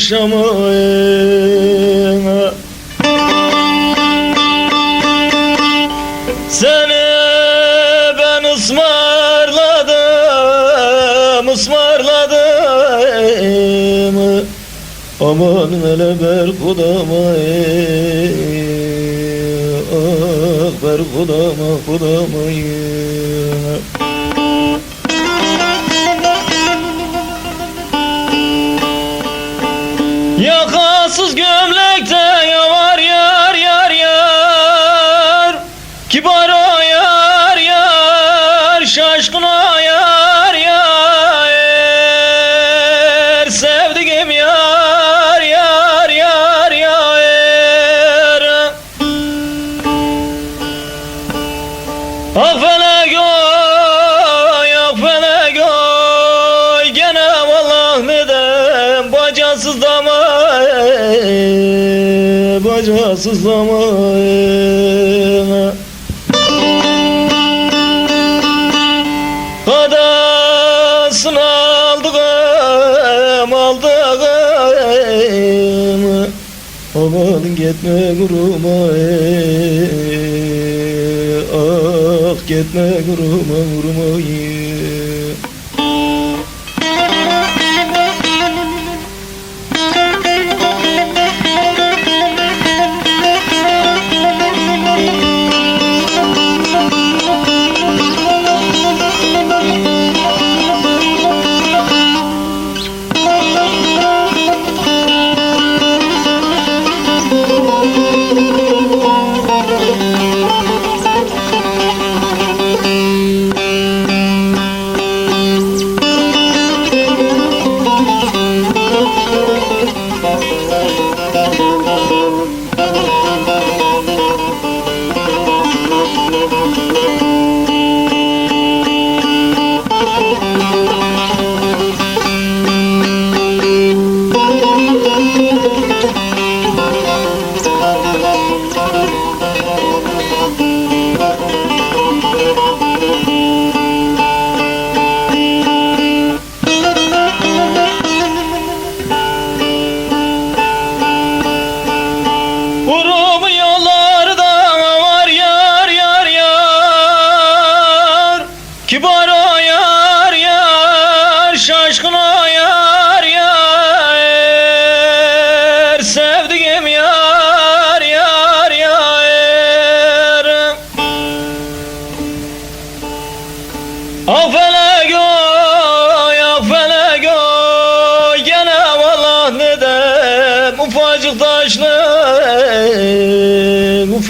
yaşamayın. Seni ben ısmarladım, ısmarladım. Aman hele ber kudama Ah ber kudama kudamayım Kibar o yar Şaşkın o yar. Sevdiğim yar yar yar yar. Ah felek oy, ah Gene vallah neden bacasız dama Bacasız dama Aman gitme guruma Ah gitme guruma Vurum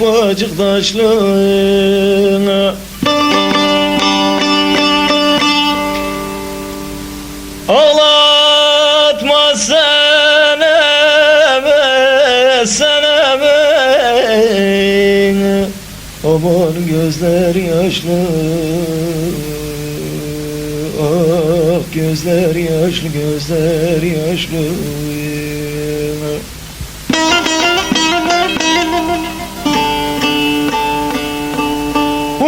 Ufacık taşlı Ağlatma seneme, seneme Aman gözler yaşlı Ah gözler yaşlı gözler yaşlı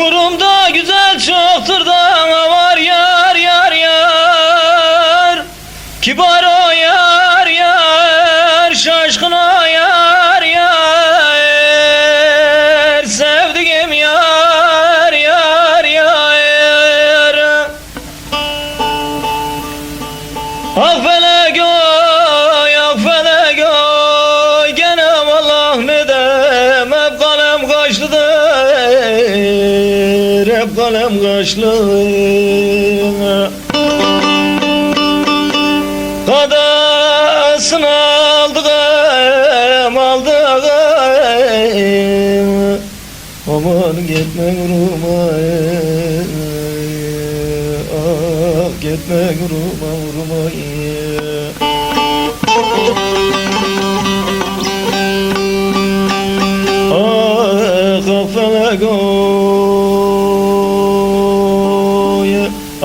Vurumda güzel çoktur da var yar yar yar. Kibar kaçlıdır Kadasını aldım aldım Aman gitme vurma Ah gitme vurma vurma Ah felek oy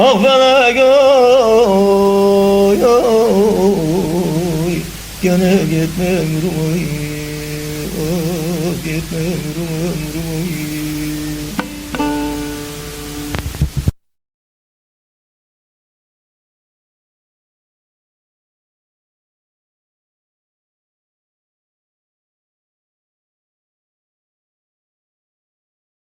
Ah felek oy. Oy Gene gitme vurma Ah gitme vurma